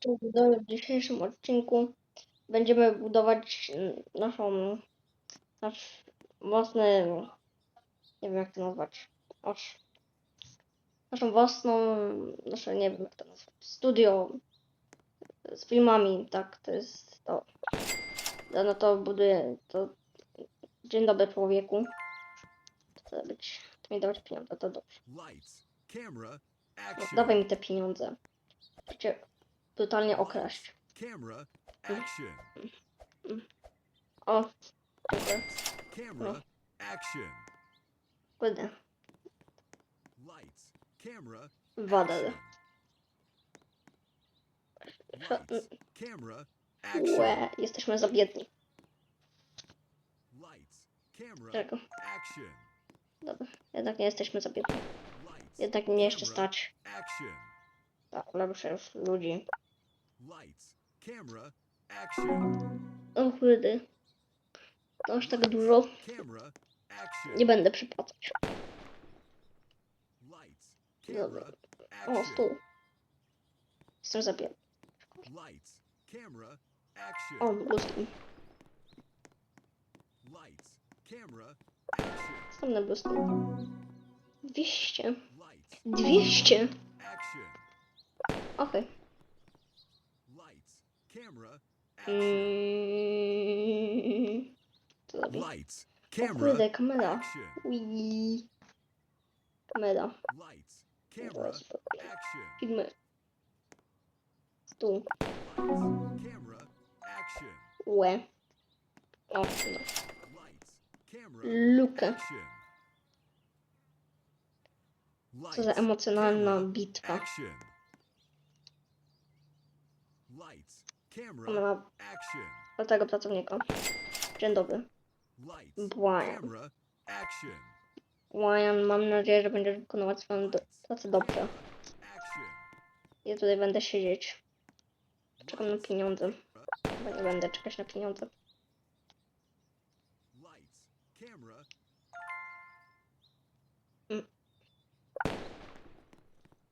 Tu w dzisiejszym odcinku będziemy budować mm, naszą, nasz własny, nie wiem jak to nazwać, nasz, naszą własną, nasze, nie wiem jak to nazwać, studio z filmami, tak, to jest to. Ja No to buduję, to dzień dobry człowieku. Chcę być, chcę mi dawać pieniądze, to dobrze. No, dawaj mi te pieniądze. Chcecie brutalnie okraść. Camera, action. O. Camera, action. Kurde, Lights, camera. Lights, camera. Łe, jesteśmy za biedni. Czego? Dobra, jednak nie jesteśmy za biedni. Jednak mnie jeszcze stać. Tak, lepsze już ludzi. Lights, camera, action. O kurde. To aż tak dużo. Nie będę przypłacać. Lights, Dobra. O, stół. Jestem za biedny. Lights, camera, action. O, bluzki. Action. Następne bluzki. 200. Lights, 200! action. Okej. Lights, camera, action. Mm. Co robię? Lights, O camera, kurde, kamera. action. Ui. Kamera. Lights, camera, Teraz robię. action. Filmy. Tu. Lights, camera, action. Łe. O, no. Lights, camera, Lukę. action. Co za Lights, emocjonalna camera, bitwa. Kamera action. do tego pracownika. Dzień dobry. Action. Ryan, mam nadzieję, że będziesz wykonywać swoją do pracę dobrze. Ja tutaj będę siedzieć. Czekam na pieniądze. Chyba nie będę czekać na pieniądze. Camera,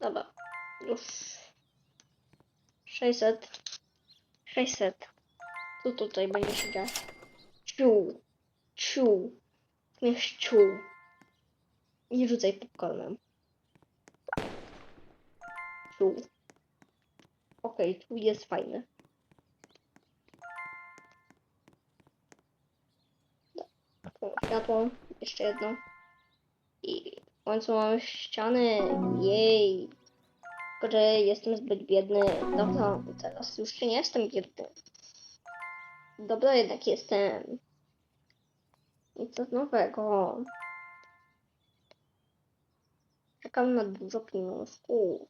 Dobra. Już. 600. 600. Tu tutaj będzie się dziać. Ciu. Ciu. Śmiesz ciu. Nie rzucaj popcornem. Ciu. Okej, tu jest fajny. Światło. Jeszcze jedno. I w końcu mamy ściany. Jej. Że jestem zbyt biedny. Dobra, teraz już nie jestem biedny. Dobra, jednak jestem. Nic nowego. Czekam na dużo pieniążków.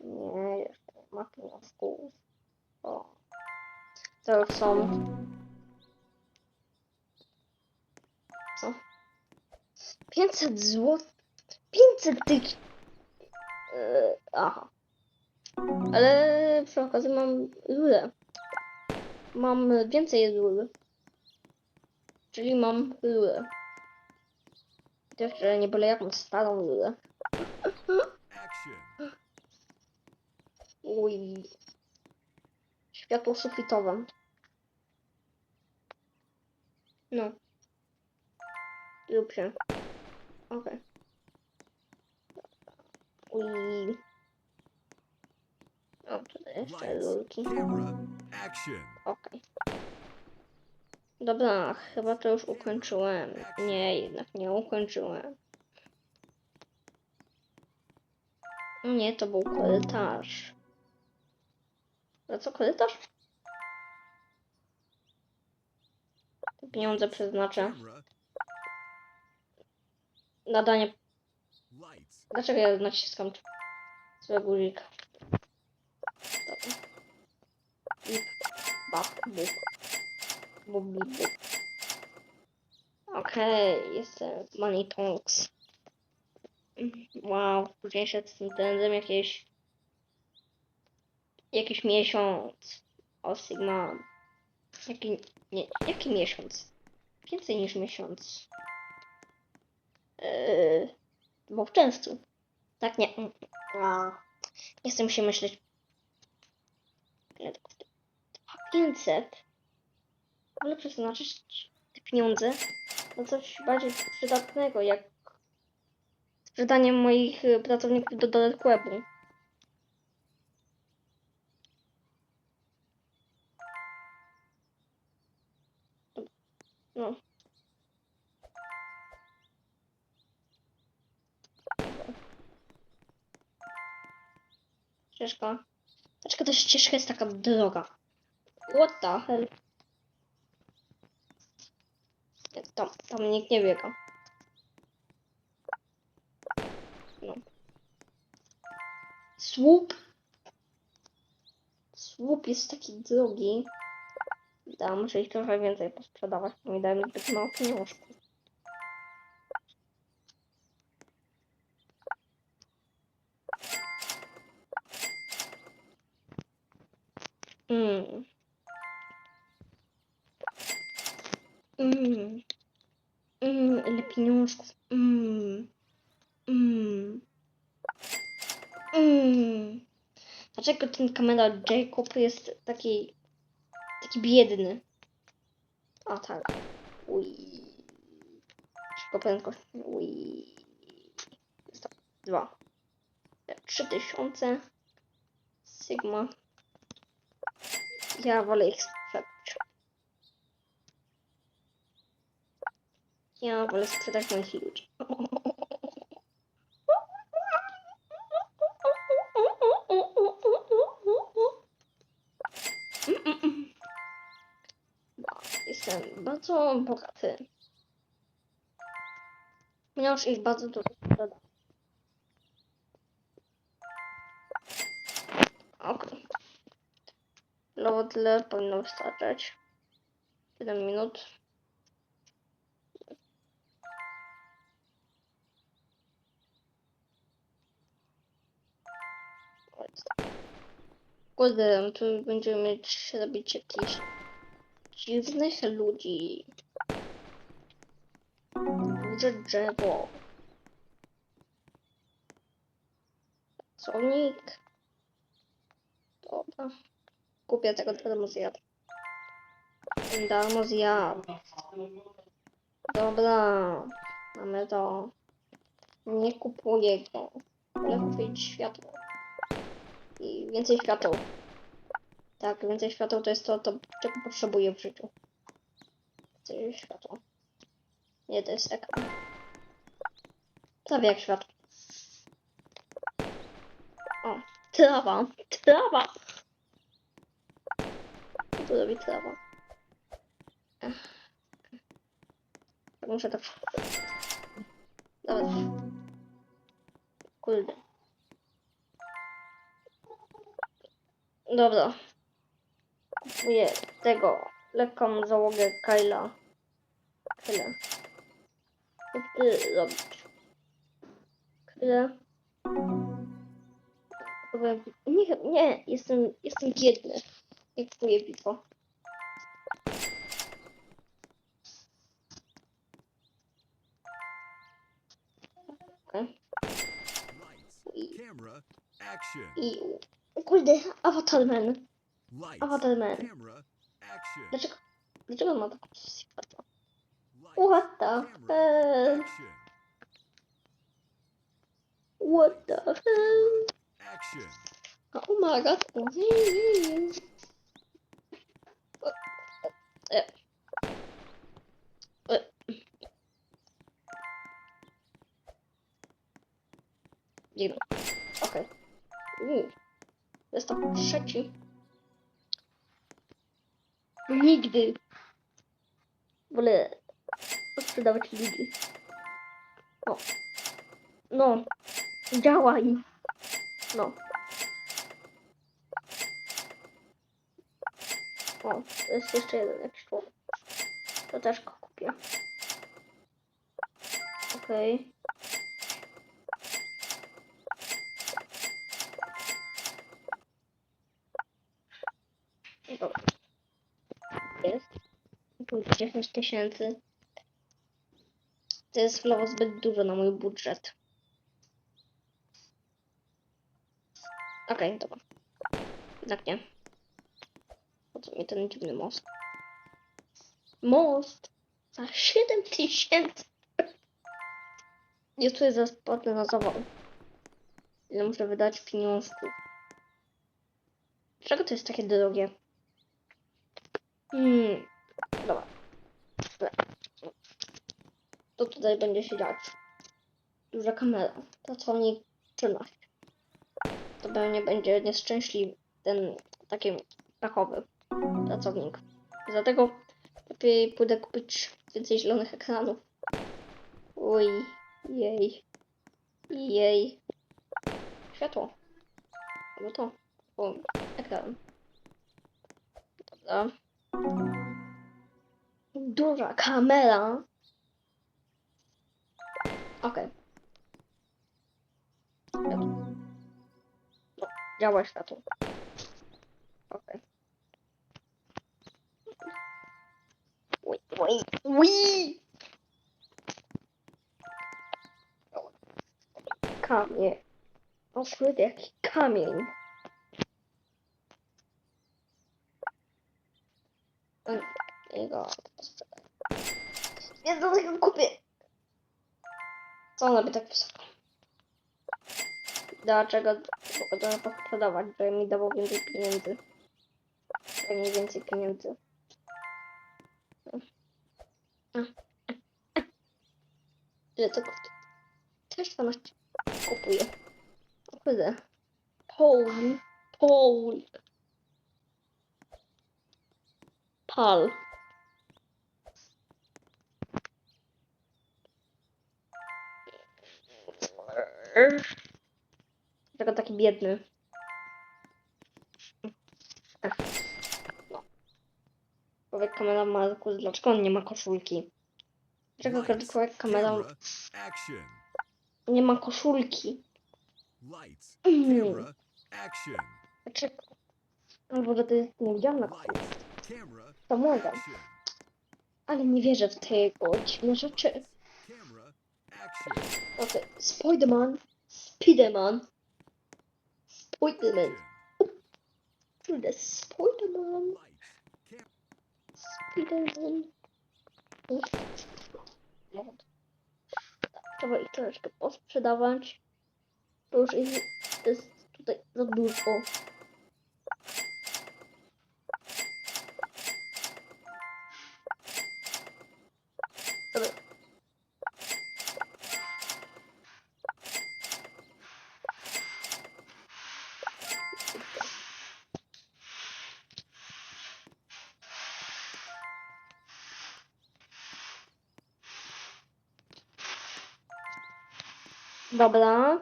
Nie, jeszcze nie ma pieniążków. O. To już są. Co? 500 zł. 500 tych. Yy, aha. Ale przy okazji mam lulę. Mam więcej lul. Czyli mam lulę. Że nie byle jaką starą lulę. Uj. Światło sufitowe. No. Lub się. Okej. Uj. O, tutaj jeszcze lulki. Okej. Dobra, chyba to już ukończyłem. Nie, jednak nie ukończyłem. Nie, to był korytarz. A co korytarz? Te pieniądze przeznaczę. Camera, na danie. lights, Dlaczego ja naciskam złego guzika? Bap, bup. Bup, bip, bup. Okej, jestem Money Tonks. Wow, później się z tym trendem jakieś... Jakiś miesiąc. O, Sigma. Jaki... Nie, jaki miesiąc? Więcej niż miesiąc. Yy, bo w. Tak, nie. A, nie chcę się myśleć. 500. Ale przeznaczyć te pieniądze na coś bardziej przydatnego, jak wydanie moich e, pracowników do dark webu. Taka droga? What the hell? Tam, tam nikt nie biega. No. Słup. Słup jest taki drogi. Da, muszę ich trochę więcej posprzedawać, bo mi dają zbyt mało pieniążków. Dlaczego ten kamera Jacob jest taki taki biedny? A tak. Ui. Szybko prędkość. Ui. Dwa. Trzy tysiące. Sigma. Ja wolę ich sprzedać. Ja wolę sprzedać moich ludzi. Jestem bardzo bogaty. Ponieważ ich bardzo dużo sprzedam. Okej. Lowo tyle powinno wystarczać. 7 minut. Kurde, tu będziemy mieć robić jakichś dziwnych ludzi. Duże drzewo. Pracownik. Dobra. Kupię tego darmo zjadł. Darmo zjadł. Dobra. Mamy to. Nie kupuję go. Ale kupić światło. I więcej świateł. Tak, więcej świateł to jest to, to czego potrzebuję w życiu. Więcej światła. Nie, to jest ekran. Prawie jak światło. O, trawa, trawa. Co tu robi trawa? Ech. Muszę to wszystko. Dobra. Kurde. Dobra. Kupuję tego. Lekką załogę Kyla. Tyle. Co ty robisz? Dobra, Nie, nie, jestem, jestem biedny. Nie kupuję bitwo. Lights. I, i... Kurde, Avatarman. Lights. Avatarman. Camera. Action. Dlaczego, dlaczego on ma taką światło? Lights. What the Camera. hell? Action. What the hell? Action. Oh my god. E. E. Dziwne. Okej. Okay. Jest to trzeci. Nigdy. Wolę sprzedawać ludzi. O. No. Działaj. No. O, jest jeszcze jeden jakiś człowiek. To też go kupię. Okej. Dobra. Jest. Tu 10 tysięcy. To jest chwilowo zbyt dużo na mój budżet. Okej, dobra. Jednak nie. Po co mi ten dziwny most. Most za 7 tysięcy. Ja tutaj zaraz padnę na zawał. Ile muszę wydać pieniążków? Dlaczego to jest takie drogie? Hmm. To tutaj będzie się dziać. Duża kamera. Pracownik 13. To pewnie będzie nieszczęśliwy ten taki fachowy pracownik. Dlatego lepiej pójdę kupić więcej zielonych ekranów. Oj, jej, jej. Światło. Albo to. O, ekran. Dobra. Duża kamera. Okej. Światło. No, działa światło. Okej. Ui, ui! Kamień. O kurde, jaki kamień. Mm, Jego sprzedaj. Więc do tego kupię. Co ona by tak wysoko? Dlaczego mogę to na sprzedawać, żeby mi dawał więcej pieniędzy? Mniej więcej pieniędzy. Ile to kosztuje? Też 12 kupuję. Kurde. Paul. Paul. Pal. Dlaczego taki biedny? No. Człowiek kamera Markus, dlaczego on nie ma koszulki? Dlaczego każdy człowiek kamera action. nie ma koszulki? Lights, Mm. camera, action. Dlaczego? Albo że to jest niewidzialna koszulka. Lights, To może. action. Ale nie wierzę w tego dziwne rzeczy. Camera, action. Okej, Spiderman. Spiderman. Spiderman. Action. Kurde, Spiderman. Spiderman. Trzeba ich troszeczkę posprzedawać. To już jest tutaj za dużo. Dobra.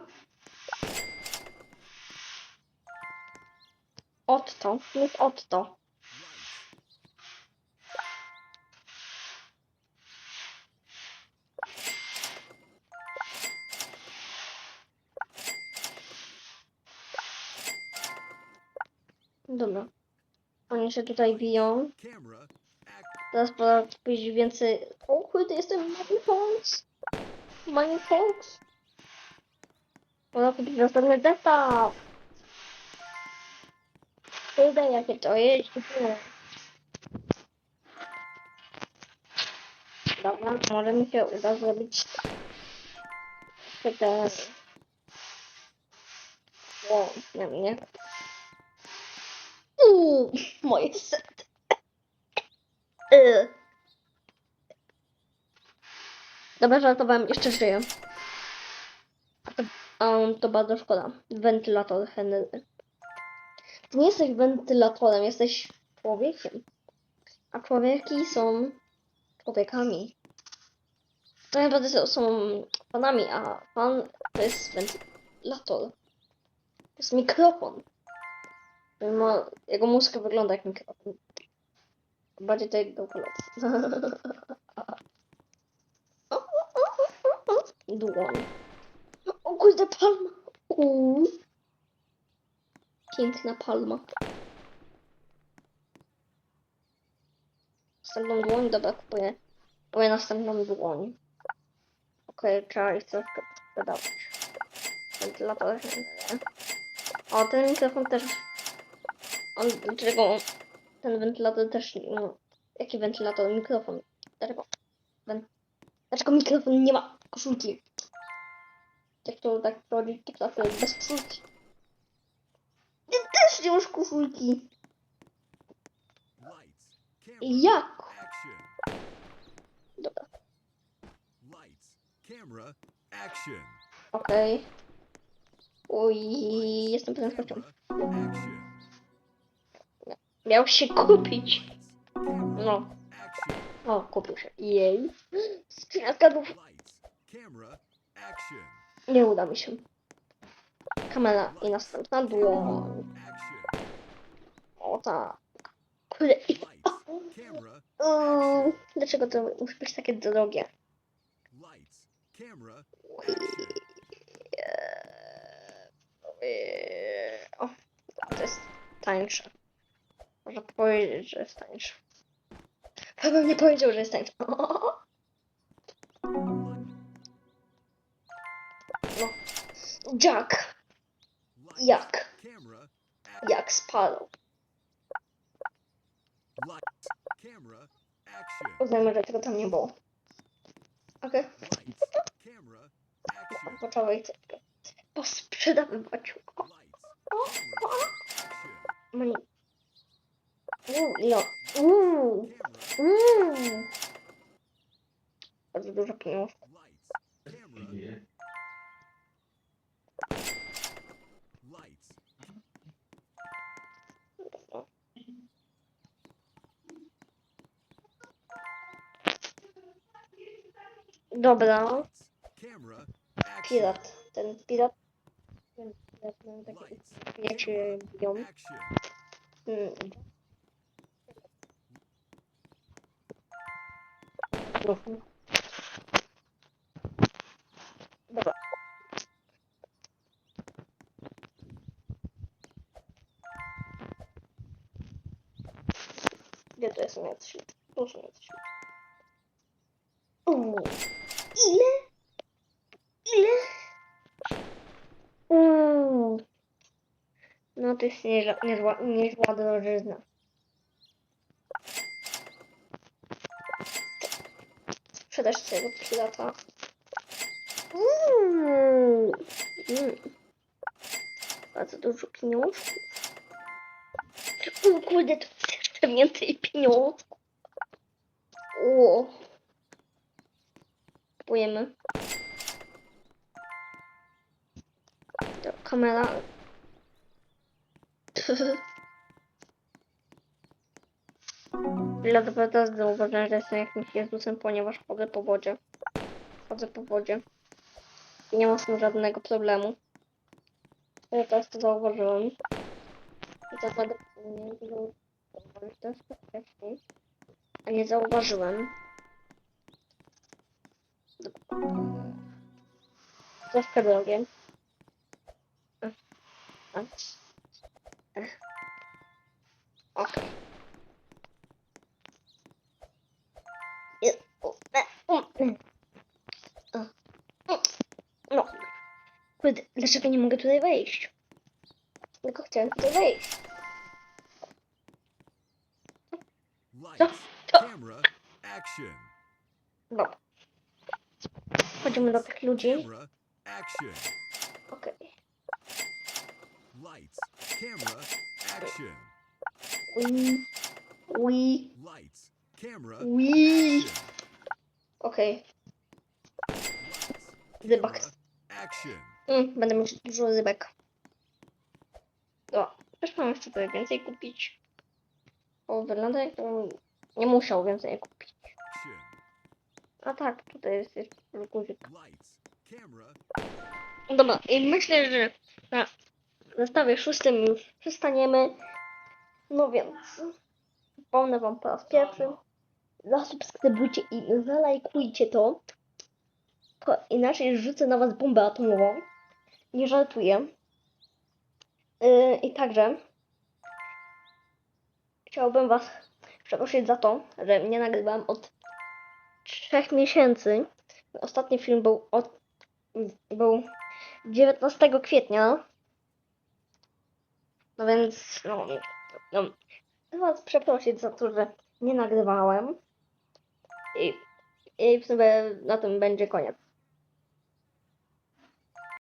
Otto, jest Otto. Dobra. Oni się tutaj biją. Teraz pora powiedzieć więcej. O kurde, jestem Money Fox. Money Fox. Pora kupić następny zestaw. Kurde, jakie to jest. Dobra, może mi się uda zrobić te... O, nie, nie. Uuu, moje set. Y. Dobra, żartowałem, jeszcze żyję. Um, to bardzo szkoda. Wentylator Henry. Ty nie jesteś wentylatorem, jesteś człowiekiem. A człowieki są człowiekami. To naprawdę są- są fanami, a fan to jest wentylator. To jest mikrofon. Ma, jego mózg wygląda jak mikrofon. Bardziej to jego kolor. Dłoń. Kurde, palma. Uuu. Piękna palma. Następną dłoń, dobra, kupuję. Kupuję następną dłoń. Okej, trzeba ich troszkę sprzedawać. Wentylator. nie. O, ten mikrofon też. On, dlaczego ten wentylator też. No, jaki wentylator? Mikrofon. Dlaczego? Wen... Dlaczego mikrofon nie ma koszulki? Jak to tak prowadzić TikTok bez koszulki? Ty też nie masz koszulki. Jak? Dobra, okej. Oj, jestem pewien. Action. Miał się kupić. No, o, kupił się. Jej. Skrzynia. Lights. Camera. Action. Nie uda mi się. Kamera i następna dłoń. O tak. Kurde. Uuu, Dlaczego to musi być takie drogie? O, to jest tańsze. Można powiedzieć, że jest tańsze. Chyba nie powiedział, że jest tańsze. Jack, jak? Jak. Action. Uznajmy, że tego tam nie było. Okej, poczęły ich troszkę posprzedawywać. O. Camera. Action. mani. Uuu, no. Uuu, uuu. Bardzo dużo pieniędzy. Dobra, pirat. Ten pirat. Ten pirat, ten taki, Lights. jak się biją. Mm. No. Dobra. Gdzie to jest świt? Proszę mieć świt. Uuu. To jest niezła, niezła, niezła drożyzna. Sprzedaż tego pirata. Uuu. Mm. Bardzo dużo pieniążków. O kurde, to jeszcze więcej pieniążków. O. Kupujemy. To kamera. Dlatego zauważyłem, że jestem jakimś Jezusem, ponieważ chodzę po wodzie. Chodzę po wodzie. I nie ma z tym żadnego problemu. Ja teraz to zauważyłem. I to będę zauważyć troszkę wcześniej. A nie zauważyłem. Troszkę drogie. A. Okej. I- o, e, o, e. O, o, No. Kurde, dlaczego nie mogę tutaj wejść? Tylko chciałem tutaj wejść. To- Camera. Action. Dobra. Chodzimy do tych ludzi. Okej. Lights. Camera. Action. Ui. Ui. Lights. Camera. Ui. Okej. Rybak. Camera. Action. Mm, będę mieć dużo rybek. Dobra. Też mam jeszcze tutaj więcej kupić. O, wygląda jakbym nie musiał więcej kupić. A tak, tutaj jest jeszcze guzik. Dobra, i myślę, że na zestawie szóstym już przestaniemy. No więc, przypomnę wam po raz pierwszy. Zasubskrybujcie i zalajkujcie to. Inaczej rzucę na was bombę atomową. Nie żartuję. Yy, I także chciałbym was przeprosić za to, że nie nagrywałem od trzech miesięcy. Ostatni film był od był 19 kwietnia. No więc, no, no was przeprosić za to, że nie nagrywałem. I, I w sumie na tym będzie koniec.